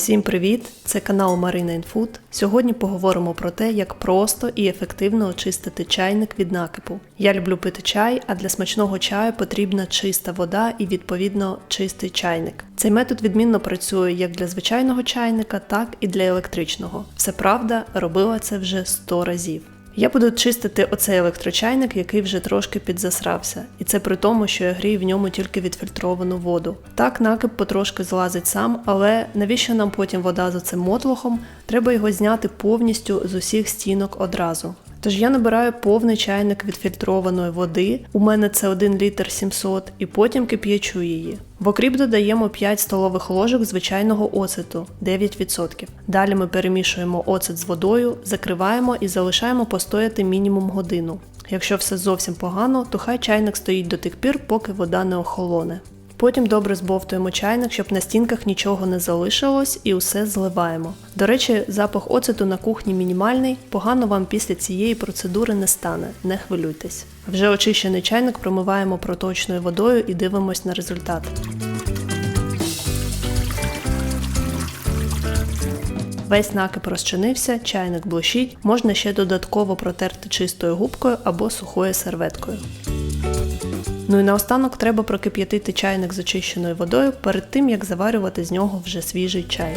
Всім привіт! Це канал Marina Food. Сьогодні поговоримо про те, як просто і ефективно очистити чайник від накипу. Я люблю пити чай, а для смачного чаю потрібна чиста вода і відповідно чистий чайник. Цей метод відмінно працює як для звичайного чайника, так і для електричного. Все правда, робила це вже 100 разів. Я буду чистити оцей електрочайник, який вже трошки підзасрався, і це при тому, що я грію в ньому тільки відфільтровану воду. Так накип потрошки злазить сам, але навіщо нам потім вода за цим мотлохом? Треба його зняти повністю з усіх стінок одразу. Тож я набираю повний чайник відфільтрованої води, у мене це 1 літр 700, і потім кип'ячу її. В окріп додаємо 5 столових ложок звичайного оцету 9%. Далі ми перемішуємо оцет з водою, закриваємо і залишаємо постояти мінімум годину. Якщо все зовсім погано, то хай чайник стоїть до тих пір, поки вода не охолоне. Потім добре збовтуємо чайник, щоб на стінках нічого не залишилось, і усе зливаємо. До речі, запах оцету на кухні мінімальний, погано вам після цієї процедури не стане, не хвилюйтесь. Вже очищений чайник промиваємо проточною водою і дивимось на результат. Весь накип розчинився, чайник блищить, можна ще додатково протерти чистою губкою або сухою серветкою. Ну і наостанок треба прокип'ятити чайник з очищеною водою перед тим, як заварювати з нього вже свіжий чай.